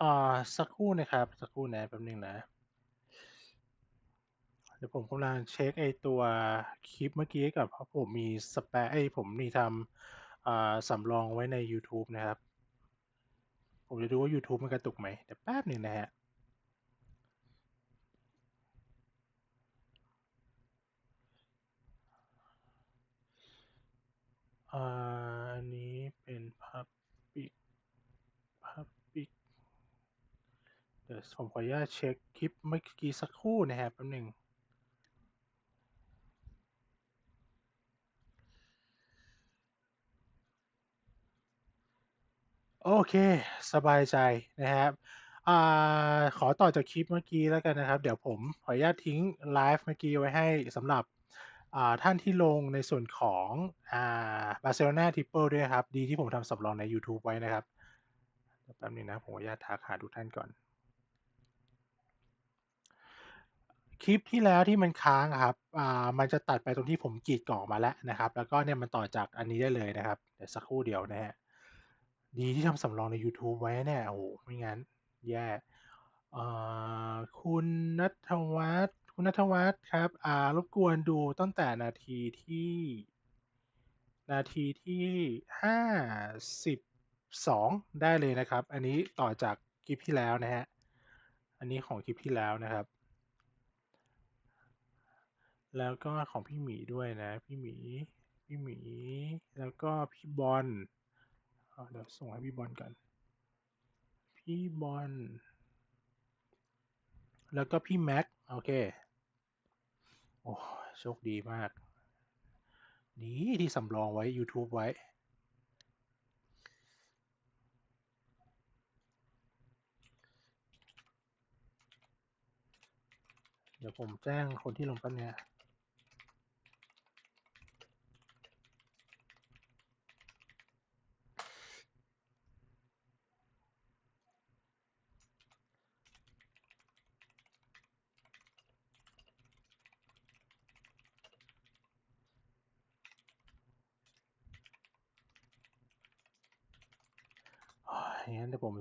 อ่า สักครู่นะครับ สักครู่นะแป๊บนึงนะ เดี๋ยวผมกำลังเช็คไอตัวคลิปเมื่อกี้กับเพราะผมมีสแปรไอยผมมีทำอ่าสำรองไว้ใน YouTube นะครับ ผมจะดูว่า YouTube มันกระตุกไหมเดี๋ยวแป๊บหนึ่งนะฮะอ่าอันนี้เป็น Public Public เดี๋ยว ผมขออนุญาตเช็คคลิปเมื่อกี้สักครู่นะครับแป๊บหนึ่งโอเค สบายใจนะครับอขอต่อจากคลิปเมื่อกี้แล้วกันนะครับ เดี๋ยวผมขออนุญาตทิ้งไลฟ์เมื่อกี้ไว้ให้สำหรับท่านที่ลงในส่วนของบาร์เซโลนาทิปเปิลด้วยครับ ดีที่ผมทำสำรองใน YouTube ไว้นะครับแป๊บนึงนะ ผมขออนุญาตทักหาทุกท่านก่อน คลิปที่แล้วที่มันค้างครับ อ่า มันจะตัดไปตรงที่ผมกรีดกล่องมาแล้วนะครับ แล้วก็เนี่ยมันต่อจากอันนี้ได้เลยนะครับ เดี๋ยวสักครู่เดียวนะฮะ ดีที่ทำสำรองใน YouTube ไว้เนี่ย โอ้โห ไม่งั้น แย่อ่าคุณนัทวัฒน์คุณนัทวัฒน์ครับ อ่า รบกวนดูตั้งแต่นาทีที่ นาทีที่ห้าสิบสองได้เลยนะครับ อันนี้ต่อจากคลิปที่แล้วนะฮะ อันนี้ของคลิปที่แล้วนะครับ แล้วก็ของพี่หมีด้วยนะ พี่หมี พี่หมี แล้วก็พี่บอลเดี๋ยวส่งให้พี่บอลกันพี่บอล แล้วก็พี่แม็ก โอเค โอ้โชคดีมาก ดีที่สำรองไว้ YouTube ไว้เดี๋ยวผมแจ้งคนที่ลงแป๊บเนี้ย งั้นเดี๋ยวผม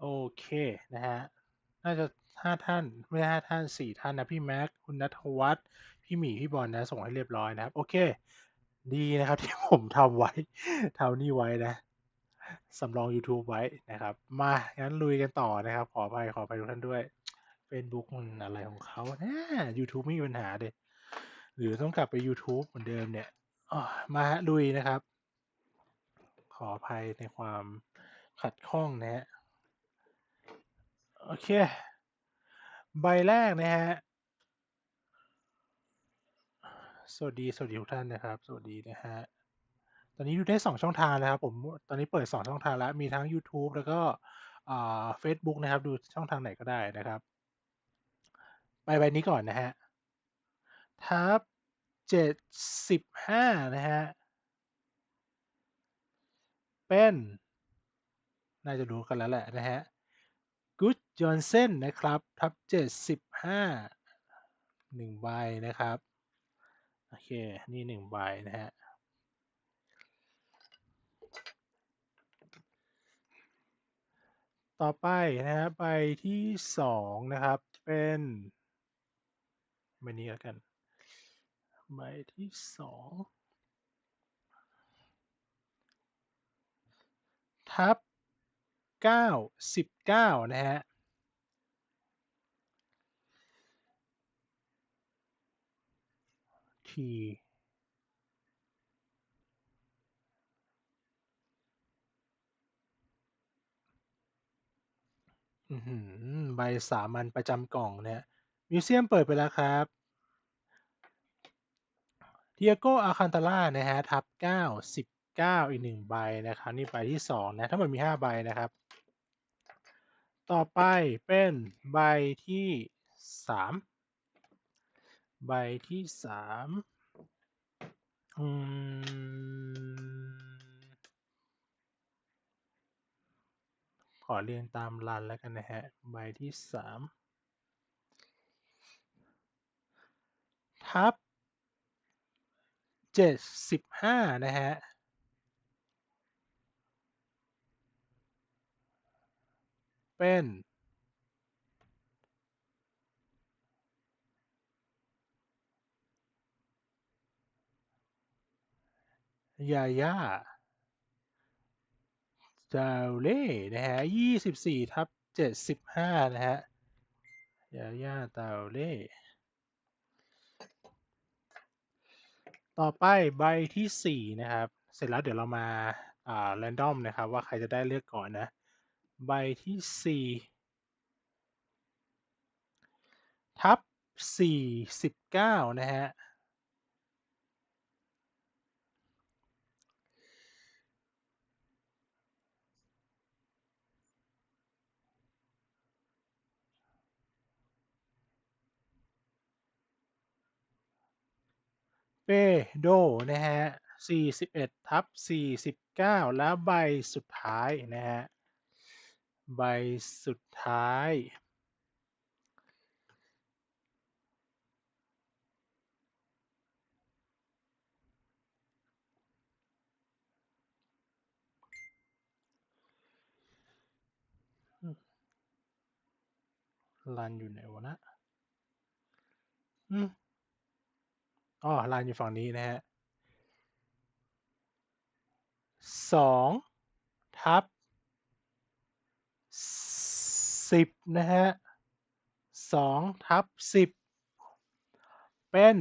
โอเคนะฮะ น่าจะห้าท่าน ไม่ใช่ห้าท่านสี่ท่านนะพี่แม็ก คุณนัทวัฒน์ พี่หมี พี่บอลนะ ส่งให้เรียบร้อยนะครับ โอเค ดีนะครับที่ผมทำไว้ทำนี่ไว้นะ สำรอง YouTube ไว้นะครับ มา งั้นลุยกันต่อนะครับ ขออภัยขออภัยทุกท่านด้วย Facebook มันอะไรของเขานะ YouTube ไม่มีปัญหาเลย หรือต้องกลับไป YouTube เหมือนเดิมเนี่ยมาฮลุยนะครับ ขออภัยในความขัดข้องนะฮะ โอเค ใบแรกนะฮะ สวัสดี สวัสดีทุกท่านนะครับ สวัสดีนะฮะ ตอนนี้ดูได้สองช่องทางนะครับ ผม ตอนนี้เปิดสองช่องทางแล้ว มีทั้ง YouTube แล้วก็อ่า Facebook นะครับ ดูช่องทางไหนก็ได้นะครับ ไปใบนี้ก่อนนะฮะทับเจ็ดสิบห้านะฮะ เป็น น่าจะรู้กันแล้วแหละนะฮะกูดจอห์นเซนนะครับ ทับเจ็ดสิบห้าหนึ่งใบนะครับ โอเค นี่หนึ่งใบนะฮะต่อไปนะฮะใบที่สองนะครับเป็น ใบนี้แล้วกัน ใบที่สองทับเก้าสิบเก้านะฮะทีอือหือใบสามัญประจำกล่องเนี่ย มิวเซียมเปิดไปแล้วครับเทียโกอาคันตาล่านะฮะทับเก้าสิบเก้าอีกหนึ่งใบนะครับนี่ใบที่สองนะทั้งหมดมีห้าใบนะครับ ต่อไปเป็นใบที่สามใบที่สามอืมขอเรียงตามรันแล้วกันนะฮะ ใบที่สาม ทับเจ็ดสิบห้านะฮะเป็นยาย่าดาเล่นะฮะยี่สิบสี่ทับเจ็ดสิบห้านะฮะยาย่าดาเล่ ต่อไปใบที่สี่นะครับ เสร็จแล้วเดี๋ยวเรามาอ่าแรนดอมนะครับ ว่าใครจะได้เลือกก่อนนะ ใบที่สี่ทับสี่สิบเก้านะฮะ เปโดนะฮะ41ทับ49 แล้วใบสุดท้ายนะฮะ ใบสุดท้าย รันอยู่ไหนวะนะ อืม อ๋อลานอยู่ฝั่งนี้นะฮะสองทับสิบนะฮะสองทับสิบเป็น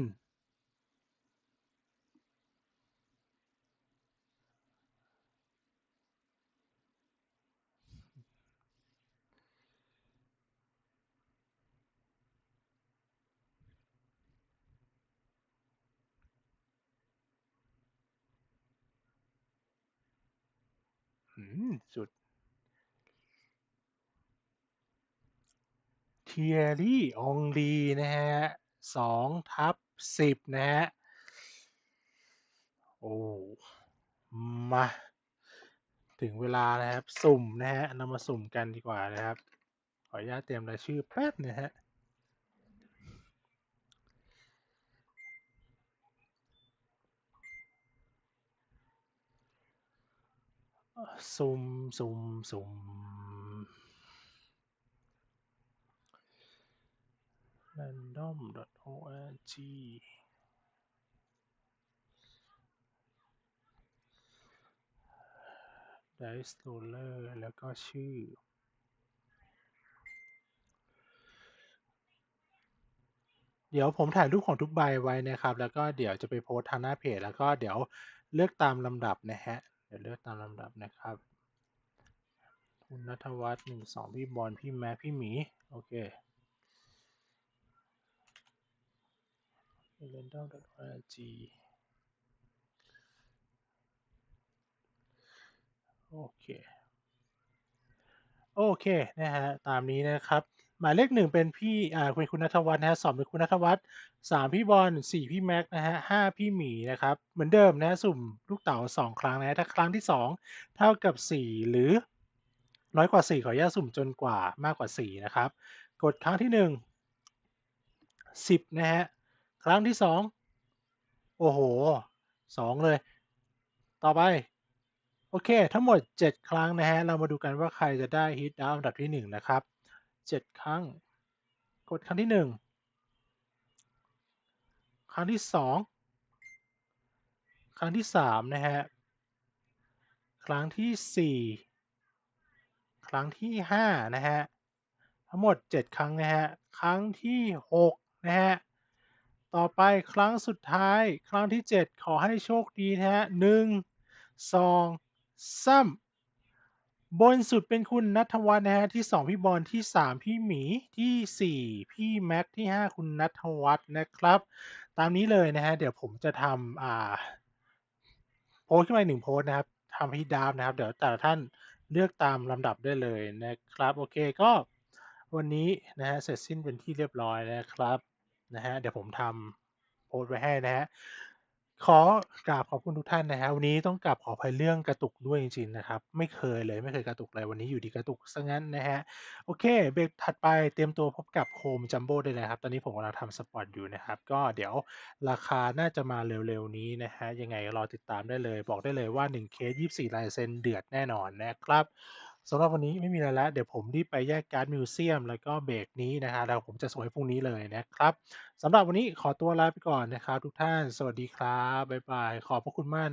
สุด เทียรี่องลีนะฮะสองทับสิบนะฮะ โอ้ มา ถึงเวลานะครับ สุ่มนะฮะเรามาสุ่มกันดีกว่านะครับ ขออนุญาตเตรียมรายชื่อแป๊บนะฮะ สุ่มสุ่มสุ่ม random.org dice roller แล้วก็ชื่อ เดี๋ยวผมถ่ายรูปของทุกใบไว้นะครับ แล้วก็เดี๋ยวจะไปโพสทางหน้าเพจ แล้วก็เดี๋ยวเลือกตามลำดับนะฮะ ดี๋ยวเลือกตามลำดับนะครับ คุณนัทวัฒน์หนึ่งสองพี่บอลพี่แม็กพี่หมี โอเค random.org โอเค โอเค นะฮะ ตามนี้นะครับ หมายเลขหนึ่งเป็นพี่อ่าเป็นคุณนัทวัฒน์นะฮะสองเป็นคุณนัทวัฒน์สามพี่บอลสี่พี่แม็กนะฮะห้าพี่หมีนะครับ เหมือนเดิมนะสุ่มลูกเต๋าสองครั้งนะฮะถ้าครั้งที่สองเท่ากับสี่หรือ น้อยกว่าสี่ขออนุญาตสุ่มจนกว่ามากกว่าสี่นะครับ กดครั้งที่หนึ่งสิบนะฮะครั้งที่สองโอ้โหสองเลย ต่อไปโอเค ทั้งหมด 7 ครั้งนะฮะ เรามาดูกันว่าใครจะได้ฮิตดาวอันดับที่ 1 นะครับ 7ครั้ง กดครั้งที่1ครั้งที่2ครั้งที่3นะฮะ ครั้งที่4ครั้งที่5นะฮะ ทั้งหมด7ครั้งนะฮะ ครั้งที่6นะฮะ ต่อไปครั้งสุดท้าย ครั้งที่7ขอให้โชคดีนะฮะหนึ่งสองซ้ำ บนสุดเป็นคุณนัทวัฒน์นะฮะที่ 2 พี่บอลที่ 3 พี่หมีที่ 4 พี่แม็กที่ 5 คุณนัทวัฒน์นะครับ ตามนี้เลยนะฮะเดี๋ยวผมจะทำอ่าโพสขึ้นมาหนึ่งโพสนะครับทำให้ดาวนะครับ เดี๋ยวแต่ละท่านเลือกตามลำดับได้เลยนะครับ โอเคก็วันนี้นะฮะเสร็จสิ้นเป็นที่เรียบร้อยนะครับนะฮะเดี๋ยวผมทำโพสไว้ให้นะฮะ ขอกราบขอบคุณทุกท่านนะครับ วันนี้ต้องกราบขออภัยเรื่องกระตุกด้วยจริงๆนะครับ ไม่เคยเลยไม่เคยกระตุกเลยวันนี้อยู่ดีกระตุกซะงั้นนะฮะโอเคเบรกถัดไปเตรียมตัวพบกับโคมจัมโบ้ได้เลยครับ ตอนนี้ผมกำลังทำสปอตอยู่นะครับ ก็เดี๋ยวราคาน่าจะมาเร็วๆนี้นะฮะยังไงรอติดตามได้เลย บอกได้เลยว่า1เคส24ลายเซ็นเดือดแน่นอนนะครับ สำหรับวันนี้ไม่มีอะไรแล้ว เดี๋ยวผมรีบไปแยกการ์ดมิวเซียม แล้วก็เบรกนี้นะฮะแล้วผมจะสวยพรุ่งนี้เลยนะครับสำหรับวันนี้ขอตัวลาไปก่อนนะครับ ทุกท่าน สวัสดีครับบ๊ายบาย ขอบพระคุณมาก